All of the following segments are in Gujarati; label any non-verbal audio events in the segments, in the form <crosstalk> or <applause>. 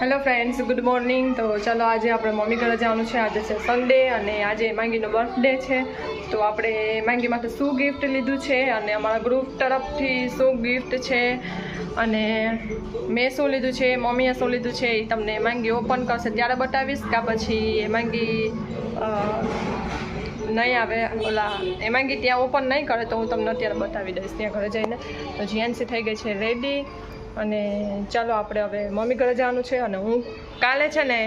હેલો ફ્રેન્ડ્સ ગુડ મોર્નિંગ તો ચલો આજે આપણે મમ્મી ઘરે જવાનું છે. આજે છે સન્ડે અને આજે માંગીનો બર્થડે છે. તો આપણે માંગી માટે શું ગિફ્ટ લીધું છે અને અમારા ગ્રુપ તરફથી શું ગિફ્ટ છે અને મેં શું લીધું છે, મમ્મીએ શું લીધું છે એ તમને માંગી ઓપન કરશે. ત્યારે બતાવીશ કે પછી એ માંગી નહીં આવે. ઓલા, એ માંગી ત્યાં ઓપન નહીં કરે તો હું તમને અત્યારે બતાવી દઈશ. ત્યાં ઘરે જઈને. તો જીએનસી થઈ ગઈ છે રેડી અને ચાલો આપણે હવે મમ્મી ઘરે જવાનું છે અને હું કાલે છે ને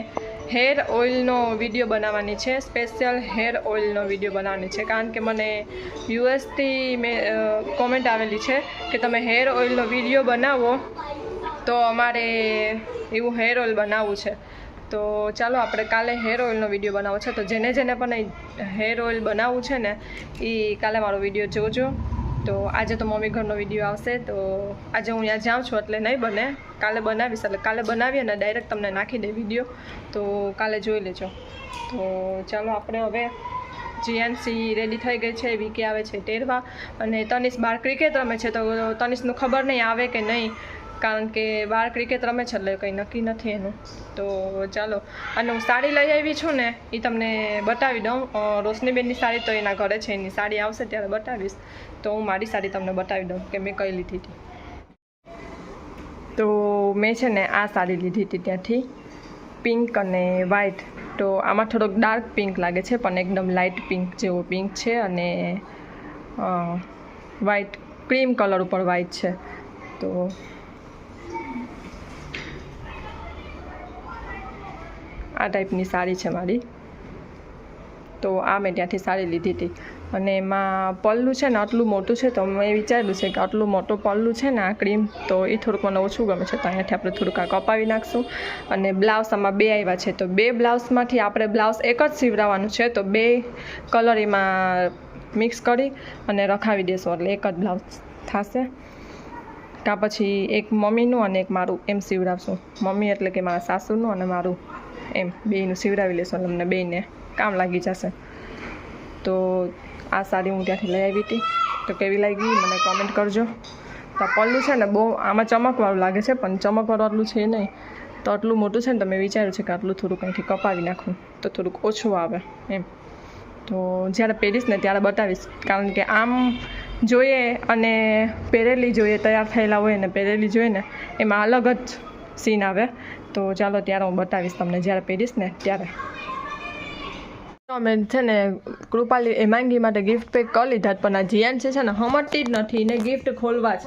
હેર ઓઇલનો વીડિયો બનાવવાની છે, સ્પેશિયલ હેર ઓઇલનો વીડિયો બનાવવાની છે. કારણ કે મને યુએસથી મેં કોમેન્ટ આવેલી છે કે તમે હેર ઓઇલનો વીડિયો બનાવો તો અમારે એવું હેર ઓઇલ બનાવવું છે. તો ચાલો આપણે કાલે હેર ઓઇલનો વીડિયો બનાવવો છે. તો જેને જેને પણ હેર ઓઇલ બનાવવું છે ને એ કાલે મારો વીડિયો જોજો. તો આજે તો મમ્મી ઘરનો વીડિયો આવશે, તો આજે હું ત્યાં જાઉં છું, એટલે નહીં બને. કાલે બનાવીશ, એટલે કાલે બનાવીએ ને ડાયરેક્ટ તમને નાખી દે વીડિયો તો કાલે જોઈ લેજો. તો ચાલો આપણે હવે જીએનસી રેડી થઈ ગઈ છે, વીકે આવે છે ટેરવા અને તનિષ બાર ક્રિકેટ રમે છે, તો તનિષનું ખબર નહીં આવે કે નહીં. કારણ કે બહાર ક્રિકેટ રમે છે એટલે કંઈ નક્કી નથી એનું. તો ચાલો, અને હું સાડી લઈ આવી છું ને એ તમને બતાવી દઉં. રોશનીબેનની સાડી તો એના ઘરે છે, એની સાડી આવશે ત્યારે બતાવીશ. તો હું મારી સાડી તમને બતાવી દઉં કે મેં કઈ લીધી હતી. તો મેં છે ને આ સાડી લીધી હતી ત્યાંથી. પિંક અને વ્હાઇટ તો આમાં થોડોક ડાર્ક પિંક લાગે છે, પણ એકદમ લાઇટ પિંક જેવો પિંક છે અને વ્હાઇટ ક્રીમ કલર ઉપર વ્હાઇટ છે. તો આ ટાઈપની સાડી છે મારી. તો આ મેં ત્યાંથી સાડી લીધી હતી. અને એમાં પલ્લું છે ને આટલું મોટું છે, તો મેં વિચાર્યું છે કે આટલું મોટું પલ્લું છે ને આ ક્રીમ, તો એ થોડુંક મને ઓછું ગમે છે, તો અહીંયાથી આપણે થોડુંક આ કપાવી નાખશું. અને બ્લાઉઝ આમાં બે આવ્યા છે, તો બે બ્લાઉઝમાંથી આપણે બ્લાઉઝ એક જ સીવડાવવાનું છે, તો બે કલર એમાં મિક્સ કરી અને રખાવી દેશું, એટલે એક જ બ્લાઉઝ થશે. કાં પછી એક મમ્મીનું અને એક મારું એમ સીવડાવશું. મમ્મી એટલે કે મારા સાસુનું અને મારું એમ, બેયનું સીવડાવી લેશું તમને બેયને કામ લાગી જશે. તો આ સાડી હું ત્યાંથી લઈ આવી હતી. તો કેવી લાગી મને કોમેન્ટ કરજો. તો પલ્લું છે ને બહુ, આમાં ચમકવાળું લાગે છે, પણ ચમકવાળું આટલું છે નહીં. તો આટલું મોટું છે ને તો મેં વિચાર્યું છે કે આટલું થોડુંક અહીંથી કપાવી નાખું, તો થોડુંક ઓછું આવે એમ. તો જ્યારે પહેરીશ ને ત્યારે બતાવીશ, કારણ કે આમ જોઈએ અને પહેરેલી જોઈએ, તૈયાર થયેલા હોય ને પહેરેલી જોઈએ ને, એમાં અલગ જ સીન આવે. તો ચાલો ત્યારે હું બતાવીશ તમને. જ્યારે પહેરીશ ને ત્યારે. અમે છે ને કૃપાલી એ માંગી માટે ગિફ્ટ પેક કરી લીધા પણ આ જીયાન છે ને સમજતી જ નથી. ને ગિફ્ટ ખોલવા જ.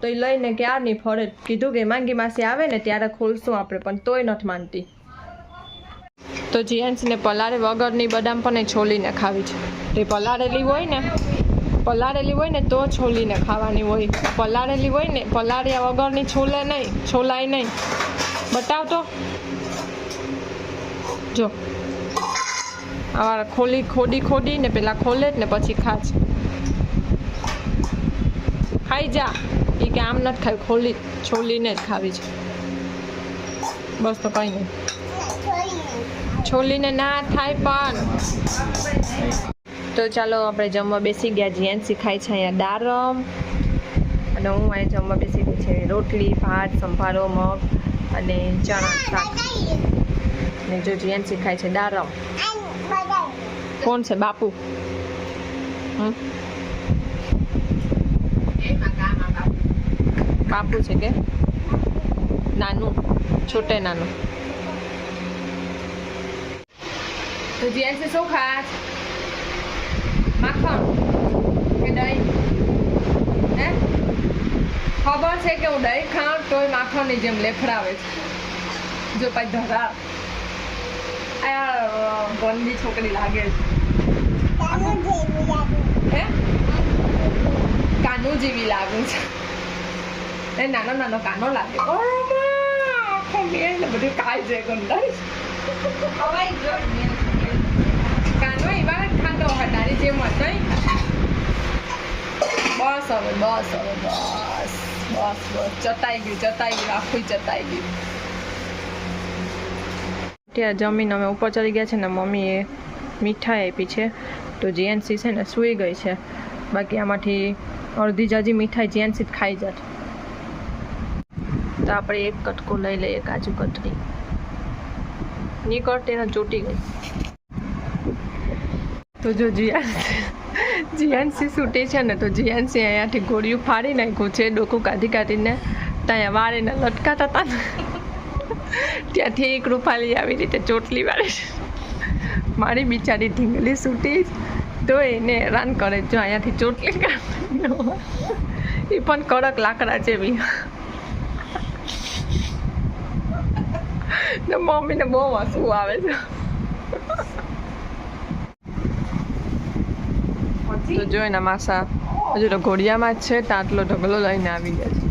તો એ લઈને ક્યાર નહીં ફરે? કીધું કે માંગી માસી આવે ને ત્યારે ખોલશું આપણે, પણ તોય નથી માનતી. તો જીએન્સને પલાળે વગરની બદામ પણ છોલીને ખાવી છે. તે પલાળેલી હોય ને પલાળેલી હોય ને તો છોલીને ખાવાની હોય. પલાળેલી હોય ને, પલાળ્યા વગરની છોલે નહીં, છોલાય નહીં. બતાવ તો. જો. આવા ખોલી, ખોડી ખોડી ને પેલા ખોલે ને પછી ખાજ. ખાઈ જા. એ કે આમ નથી ખાવી ખોલી, છોલીને જ ખાવી છે. બસ તો કંઈ નહીં. છોલીને ના થાય પણ. તો ચાલો આપણે જમવા બેસી ગયા. જીએનસી ખાય છે અહીંયા દારમ. અને હું અહીંયા જમવા બેસી ગઈ છે. રોટલી, ભાત, સંભારો, મગ અને ચણા શાક. અને જો જીએનસી ખાય છે દારમ. કોણ છે? બાપુ? બાપુ છે કે? નાનું. છોટે નાનું. તો જીએનસી શું ખાસ માખણ કે દહીં. હે? ખબર છે કે હું દહીં ખાઉં તોય માખણની જેમ લેફડાવે છે. જો પાછી ધરા. આ ગંદી છોકરી લાગે છે. કાનો જેવી લાગુ. છે. એ નાનો નાનો કાનો લાગે. ઓ માં, આખો મેળ બધું કાય છે ગંદાઈ કાનો એવા જ હોય. જેમ બસ હવે બસ હવે, બસ બસ બસ. ચતાઈ ગયું ચતાઈ ગયું, આખું ચતાઈ ગયું. ત્યાં જમીન અમે ઉપર ચડી ગયા છે ને મમ્મીએ મીઠાઈ આપી છે. તો જીએનસી છે ને સૂઈ ગઈ છે. બાકી આમાંથી અડધી જાજી મીઠાઈ જીએનસી જ ખાઈ જાત. તો આપણે એક કટકો લઈ લઈએ કાજુ કતરી. નીકળતી ચોટી ગઈ. તો જો જીયાનસી જીયાનસી છૂટી છે ને તો જીયાનસી અહીંયાથી ગોળીઓ ફાડી નાખ્યું છે, ડોકું કાઢી કાઢીને ત્યાં વાળીને લટકાતા હતા ત્યાંથી એક રૂપાલી આવી રીતે ચોટલી વાળે છે. મારી બિચારી ઢીંગલી છૂટી તો એને હેરાન કરે જો અહીંયાથી ચોટલી કાઢી. એ પણ કડક લાકડા જેવી. ને મમ્મીને બહુ હસવું આવે છે. તો જો એના માસા હજુ તો ઘોડિયામાં જ છે તો આટલો ઢગલો લઈને આવી ગયા છે.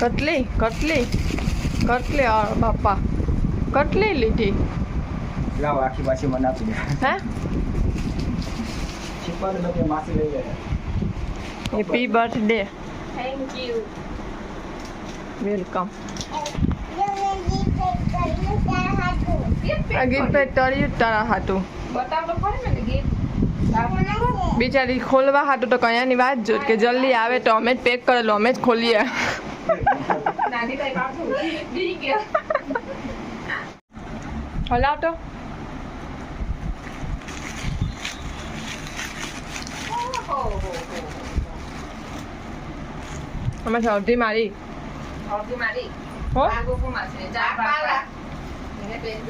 કટલી કટલી કટલી બાપા કટલી લીધી. લાવ આખી પાછી મને આપી દે. હે? છીપવાનું નથી માસી લઈ જાય? Happy birthday thank you welcome આ ગીત પે તળિયું તારા ગીત? બિચારી ખોલવા હાટું તો કયાની વાત જોત કે જલ્દી આવે તો અમે જ પેક કરેલું અમે જ ખોલીએ. હલાવ તો અમે સૌથી મારી. સૌથી મારી. હો?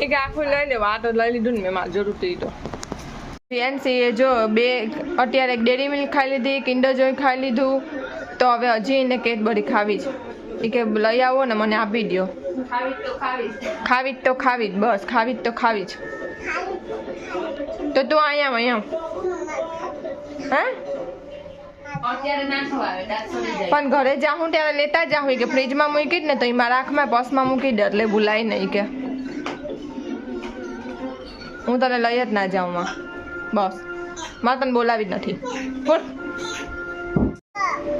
એક આખું લઈ લેવા આ તો લઈ લીધું ને મેં મારે જરૂર તો. ફિયાન્સી એ જો બે અત્યારે એક ડેરી મિલ્ક ખાઈ લીધી કિન્ડર જોઈ ખાઈ લીધું. તો હવે હજી એને કેડબરી ખાવી છે. એ કે લઈ આવો ને મને આપી દો ખાવી તો ખાવી ખાવી જ તો ખાવી જ બસ ખાવી જ તો ખાવી જ. તો તું અહીંયા અહીંયા હા? પણ ઘરે જાઉં ત્યારે લેતા જાઉં કે ફ્રીજમાં મૂકી જ ને તો એમાં રાખમાં પર્સમાં મૂકી દે એટલે ભૂલાય નહીં કે. હું તને લઈ જ ના જાઉં, માં. બસ. મારે તને બોલાવી જ નથી. બોલ.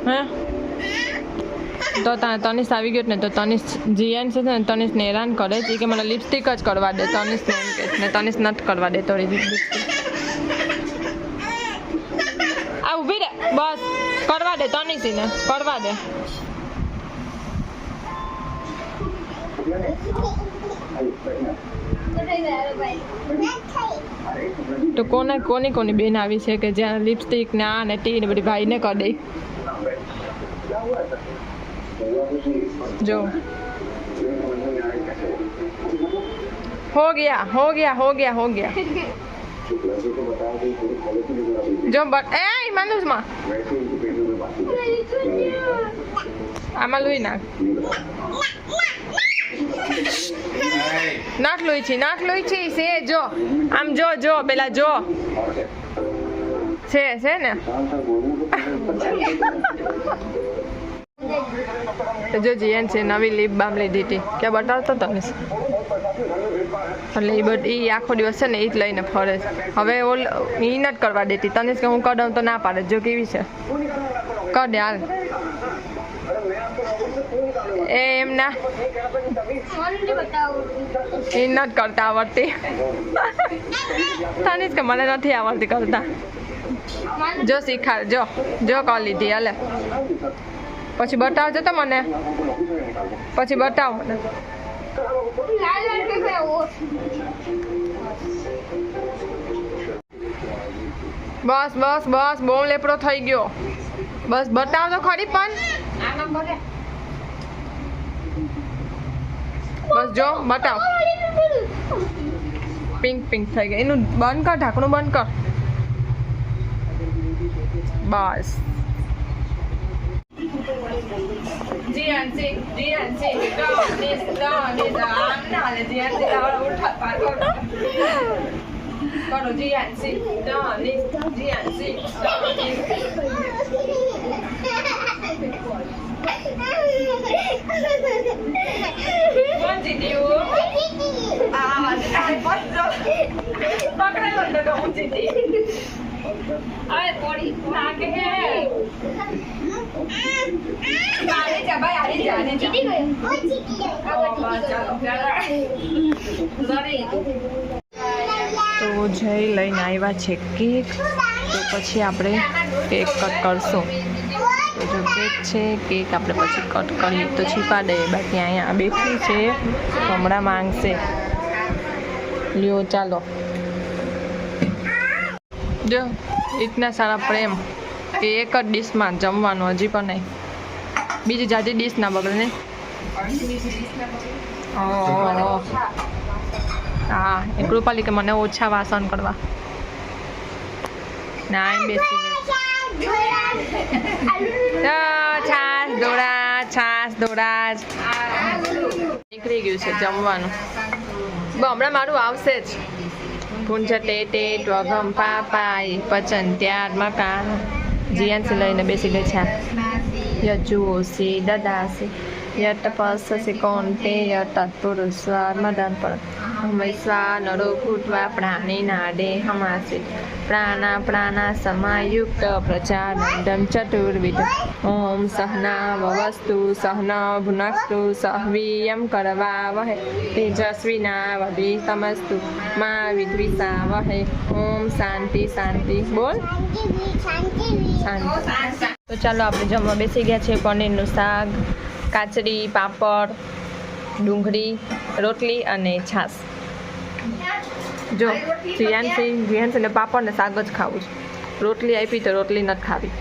હે? તો તનિષ આવી ગયો ને, તો તનિષ જીએન છે ને તનિષને હેરાન કરે છે કે મને લિપસ્ટિક જ કરવા દે. તનિષને એમ કે ને તનિષ નથી કરવા દે તો લિપસ્ટિક આ ઊભી રે. બસ. કરવા દે તનિષને. કરવા દે. તો કોને કોની કોની બેન આવી છે કે જ્યાં લિપસ્ટિક ને આ ને ટી ને બધી ભાઈને કરી દઈ જો. હો ગયા હો ગયા હો ગયા હો ગયા. જો બટ એ માનુષમાં આમાં લઈ નાખ. નાખ લોહી છે, નાખ લોહી છે છે, જો. આમ જો જો, પેલા જો. છે છે ને? જો જીએન છે, નવી લીપ બામ લીધી હતી કે બતાવતો તને એટલે એ બધી એ આખો દિવસ છે ને એ જ લઈને ફરે છે. હવે ઓલ એ નથી કરવા દેતી. તને કે હું કડમ તો ના પાડે. જો કેવી છે? કર હાલ. એ એમ ના. એ નથી કરતા આવડતી. તને કે મને નથી આવડતી કરતા. જો શીખાડ જો જો કરી લીધી, હાલે. પછી બતાવજો તો મને. પછી બતાવ મને. બસ બસ બસ બહુ લેપડો થઈ ગયો. બસ બતાવ તો ખરી પણ આમાં ભરે બસ જો, બતાવ. પિંક પિંક થઈ ગઈ એનું બંધ કર, ઢાંકણું બંધ કર. બસ. જીયાનસી જીયાનસી ડોનિસ ડોનિસ આમ ના હાલે જીયાનસી આવડે ઉઠા પાડો કરો જીયાનસી ડોનિસ જીયાનસી ડોનિસ કોણ જીત્યું આ વાજે તારે પહોંચજો પકડેલો ને તો હું જીતી અરે થોડી નાકે હે આરે જા ભાઈ આરે જા આરે જા ઓ, બસ, ચાલો, ચાલો. લડી લીધું. તો જય લઈને આવ્યા છે કેક. તો પછી આપણે કેક કટ કરશું. તો જો કેક છે, કેક આપણે પછી કટ કરીએ તો છીપા દઈએ. બાકી અહીંયા બેઠી છે, હમણાં માંગશે. લ્યો, ચાલો. જો ઇતના સારા પ્રેમ. એ એક જ ડીશમાં જમવાનું હજી પણ નહીં. બીજી જાજી ડીશ ના બગડે ને. ઓહો. હા એ કૃપાલી કે મને ઓછા વાસણ કરવા. ના એમ બેસી છાસ દોડા છાસ દોડા નીકળી ગયું છે જમવાનું. હમણાં મારું આવશે જ. ભૂંજ ટેટે ટ્વગમ પાપાઈ પચન ત્યાર મકાન. જીયાનથી લઈને બેસી ગઈ છે યજુઓસી દદાસી. યટ પસસી કોન્તે યટ તત્પુરુષવાર મદન પર હમૈસ્વા નરો ભૂતવા પ્રાણી નાડે હમાસી પ્રાણા પ્રાણા સમાયુક્ત પ્રચારંડમ ચતુર્વિધ ઓમ સહના વવસ્તુ સહના ભુનક્તુ સહવીયમ કરવા વહે તેજસ્વીના વધી તમસ્તુ મા વિદ્વિષા વહે ઓમ શાંતિ શાંતિ બોલ શાંતિ તો ચાલો આપણે જમવા બેસી ગયા છે પનીરનું શાક કાચરી પાપડ ડુંગળી રોટલી અને છાશ. જો જીયાનસી જીયાનસીને પાપડ ને શાક જ ખાવું છે. રોટલી આપી તો રોટલી નથી ખાવી.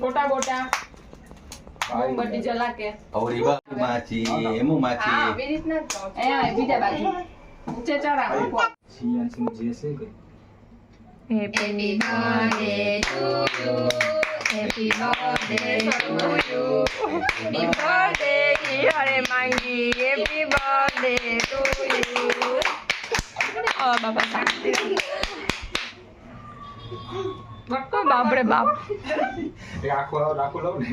ગોટા ગોટા. મોમબત્તી જલા કે બીજા બા માચી એમુ માચી રીતના અહીંયા બીજા બાજુ ઊંચે ચડા સિયાન સિંહ જે છે કે happy birthday to you. Happy birthday to you happy birthday હરે માંગી હેપી બર્થડે ટુ યુ ઓ બાબા શાંતિ ઓ બાપ રે બાપ એ આખો રાખો લઉં ને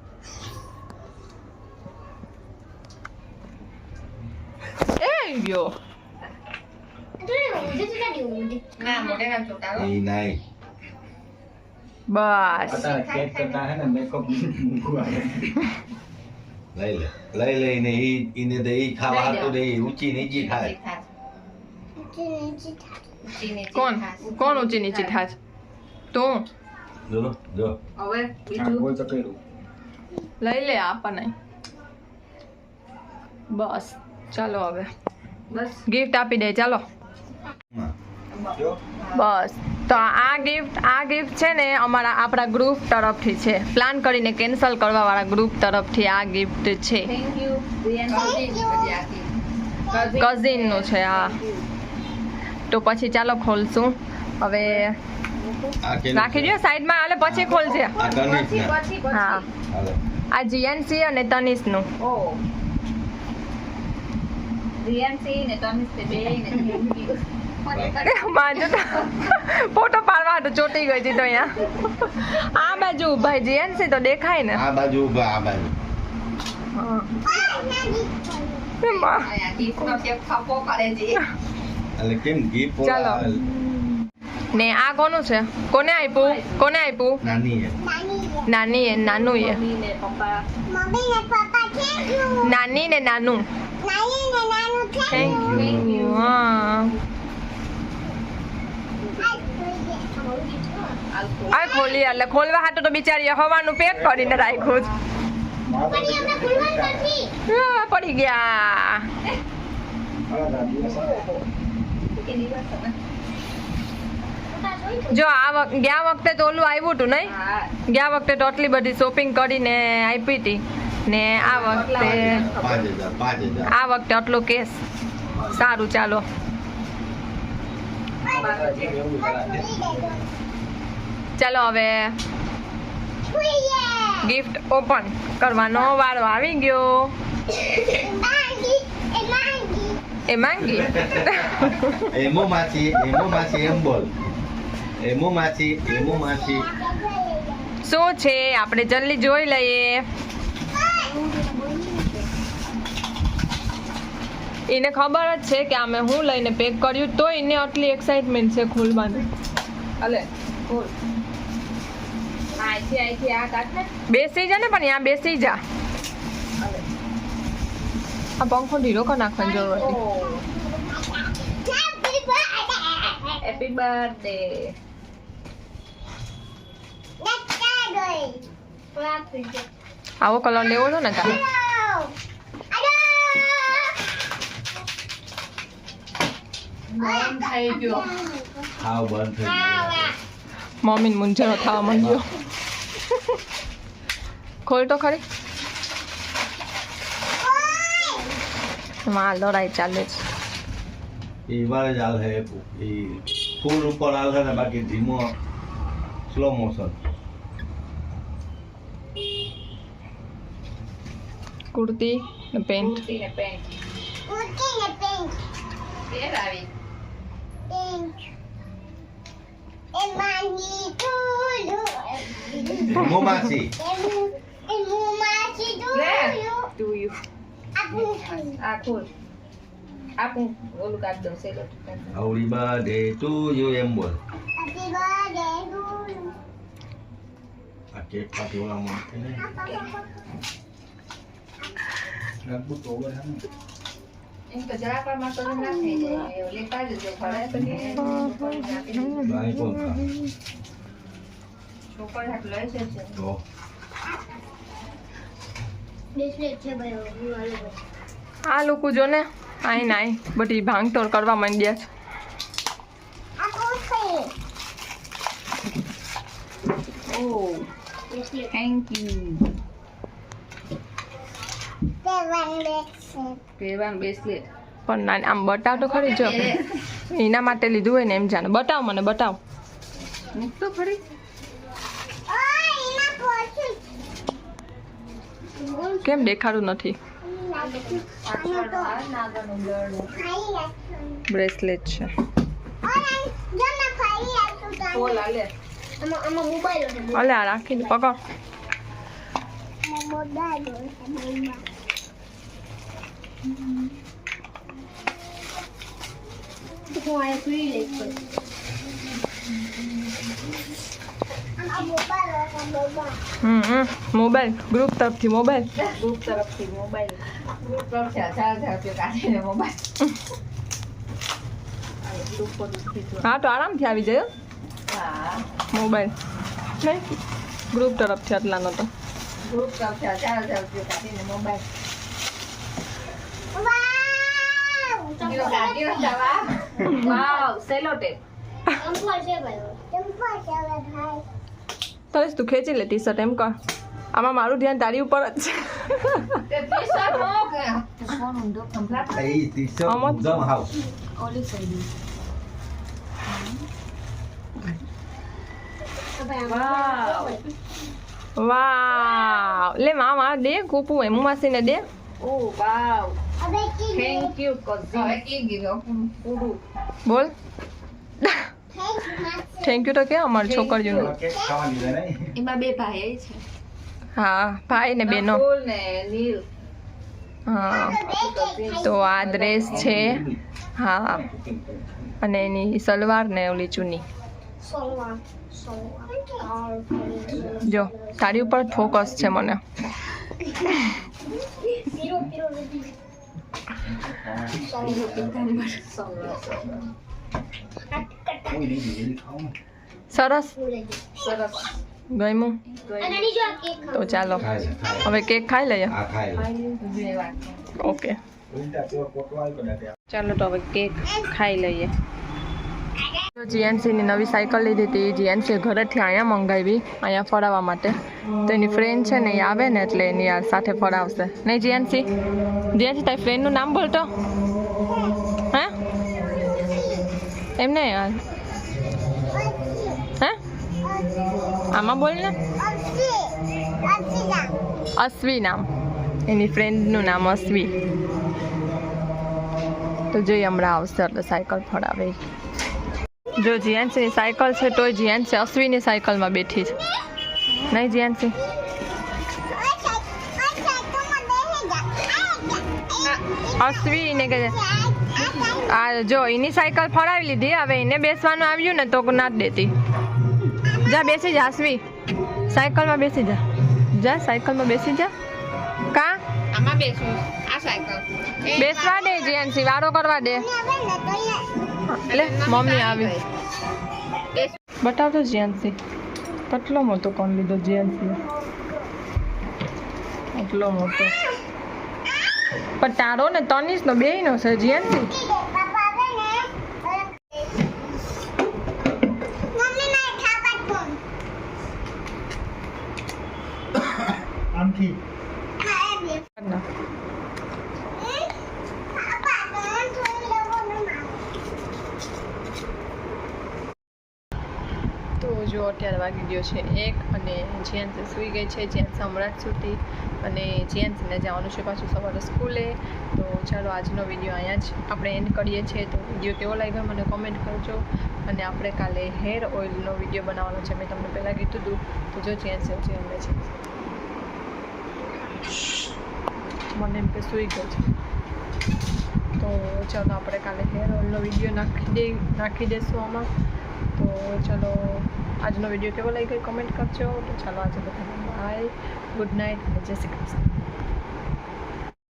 એ ગયો બસ અત્યારે કેક કરતા હે ને મેકઅપ મૂકવા લઈ લે લઈ લઈને ઈ ઈને ઈ ખાવા હાટું દે ઈ ઊંચી નીચી ખાય તું નીચે થા કોણ કોણ ઊંચી નીચી થાય તું જો જો હવે બીજું લઈ લે આપણને બસ ચાલો હવે ગિફ્ટ આપી દે ચાલો. બસ. તો આ ગિફ્ટ આ ગિફ્ટ છે ને અમારા આપણા ગ્રુપ તરફથી છે. પ્લાન કરીને કેન્સલ કરવા વાળા ગ્રુપ તરફથી આ ગિફ્ટ છે. થેન્ક યુ કઝિનનું છે આ તો પછી ચાલો ખોલશું. હવે રાખી? દો સાઈડમાં. આલે પછી ખોલજે. હા. આ જીએનસી અને તનિષનું રિયાન ને બે ફોટો પાડવા તો ચોટી ગઈ હતી તો અહીંયા આ બાજુ ભાઈ જીએનસી તો દેખાય ને આ બાજુ ઊભા આ બાજુ નો આ કોનું છે કોને આપ્યું કોને આપ્યું નાની નાની એ નાનું એ મમ્મી ને પપ્પા મમ્મી ને પપ્પા થેન્ક યુ નાની ને નાનું યુ હા આ ખોલી એટલે ખોલવા હાટું તો બિચારી હવાનું પેક કરીને રાખ્યું છે. પડી ગયા. જો આ ગયા વખતે તો ઓલું આવ્યું હતું નહીં? ગયા વખતે તો આટલી બધી શોપિંગ કરીને આપી હતી ને આ વખતે આ વખતે આટલો કેસ. સારું ચાલો. ચાલો હવે ગિફ્ટ ઓપન કરવાનો. વારો આવી ગયો. એ માંગી? એ માંગી એમો માસી એમો માસી એમ બોલ. એમો માસી એમો માસી. શું છે? આપણે જલ્દી જોઈ લઈએ. એને ખબર જ છે કે અમે હું લઈને પેક કર્યું તો એને આટલી એક્સાઇટમેન્ટ છે ખોલવાની. અલે બેસી જા ને પણ ત્યાં બેસી જા. આ પંખો ઢીલો કરી નાખવાની જરૂર હતી. હેપી બર્થડે આવો કલર લેવો છો ને તારે? મન થઈ ગયો હાવ બંધ થઈ ગયું મમ્મીને મૂંઝારો થવા માંડ્યો ખોલ તો ખરી માં લડાઈ ચાલે છે એ વારે જ હાલ હે એ ફૂલ ઉપર હાલ હે ને બાકી ધીમો સ્લો મોશન કુર્તી ને પેન્ટ કુર્તી ને પેન્ટ કુર્તી ને પેન્ટ આવી પિંક એ માંગી તુલુ એમો માસી એ મુમાચી લે તુલુ ટુ યુ આપું આપું ઓલું કાઢ દઉં સેલો આવડી બર્થડે ટુ યુ એમ બોલ હેપી બર્થડે તુલુ આ કેક પાટી ઓલા માં ને રંગુ તો ઓવર હે એમ તો જરાક વારમાં તો ના થઈ જાય લેતા જજો તો આ લોકો જો ને? આઈ નાઈ બધી ભાંગતોડ કરવા માંડ્યા છે. યુ સેવન બેક્સ પણ ના આમ બતાવ તો ખરી જો. <laughs> એના માટે લીધું હોય ને એમ જાણે. બતાવ મને બતાવ. મૂકતો ખરી ઓય એના પોછું કેમ દેખાડું નથી? બ્રેસલેટ છે. અલે આ રાખી દે પકડ. હું આ સુઈ લઈશ આમાં મોબાઈલ હતો મોબાઈલ હમ હમ. મોબાઈલ. ગ્રુપ તરફથી મોબાઈલ. ગ્રુપ તરફથી મોબાઈલ. ગ્રુપ તરફથી ચાર હજાર રૂપિયા કાઢીને મોબાઈલ. હા તો આરામથી આવી જાય મોબાઈલ. નહીં. ગ્રુપ તરફથી આટલાનો તો. ગ્રુપ તરફથી ચાર હજાર રૂપિયા કાઢીને મોબાઈલ. વાવ જીઓ કાઢ્યો જવા. <laughs> વાવ સેલો ટેપ. ચંપલ છે ભાઈ. છે ભાઈ. તરેશ તું ખેંચી લે ટી શર્ટ એમ કર. આમાં મારું ધ્યાન તારી ઉપર જ છે. વાવ. લે મામા દે કૂપુ એમ માસીને દે. ઓ વાવ. થેન્ક યુ કઝિન હવે કી ગયો? પૂરું બોલ. થેન્ક યુ તો કે અમાર છોકરીઓનું? એમાં બે ભાઈ છે. હા ભાઈ ને બેનો. નકુલ ને નીલ. હા તો આ ડ્રેસ છે. હા અને એની સલવાર ને ઓલી ચુની. જો તારી ઉપર ફોકસ છે મને. સરસ. સરસ. ગમ્યું? તો ચાલો. હવે કેક ખાઈ લઈએ? ઓકે. ચાલો તો હવે કેક ખાઈ લઈએ. જીએનસીની નવી સાયકલ લીધી હતી. જીએનસી ઘરેથી અહીંયા મંગાવી અહીંયા ફરાવવા માટે. તો એની ફ્રેન્ડ છે ને એ આવે ને એટલે એની યાર સાથે ફરાવશે. નહીં જીએનસી? જીએનસી તારી ફ્રેન્ડનું નામ બોલતો એમ નહીં યાર હે? આમાં બોલ ને. અશ્વી નામ એની ફ્રેન્ડનું નામ અશ્વી તો જોઈએ હમણાં આવશે એટલે સાયકલ ફળાવે. જો જીયાનસીની સાયકલ છે તોય જીયાનસી અશ્વીની સાયકલમાં બેઠી છે. નહીં જીયાનસી અશ્વી ને કે આ જો એની સાયકલ ફળાવી લીધી. હવે એને બેસવાનું આવ્યું ને તો ના દેતી. જા બેસી જા અશ્વી સાયકલમાં બેસી જા. જા સાયકલમાં બેસી જા. કા? આમાં બેસું. આ સાયકલ. બેસવા દે જીયાનસી વારો કરવા દે. હવે ને તો લે લે મમ્મી આવી. બતાવતો જીયાનસી કેટલો મોટો કોણ લીધો જીયાનસી એટલો મોટો. પણ તારો ને તનીશ નો બે નો છે જીયાનસી પાપા આવે ને મમ્મી ના ખાવા કોણ આમથી ખાય બે ના. પાપા તો થોડી લેવો ને તો જો અત્યારે વાગી ગયો છે એક અને જેન્ટ્સ સૂઈ ગઈ છે. જેન્ટ્સ હમણાં સૂતી અને જેન્ટ્સને જવાનું છે પાછું સવારે સ્કૂલે. તો ચાલો આજનો વીડિયો અહીંયા જ આપણે એન્ડ કરીએ છીએ. તો વીડિયો કેવો લાગ્યો મને કોમેન્ટ કરજો. અને આપણે કાલે હેર ઓઇલનો વીડિયો બનાવવાનો છે. મેં તમને પહેલાં કીધું હતું. તો જો જીયાનસી જે અમે છે. મને એમ કે સૂઈ ગયો છે. તો ચાલો આપણે કાલે હેર ઓઇલનો વીડિયો નાખી દે, નાખી દઈશું આમાં. તો ચલો, આજનો વીડિયો કેવો લાગી ગઈ કમેન્ટ કરજો. તો ચાલો, આજે બધાને બાય ગુડ નાઇટ જય શ્રી કૃષ્ણ.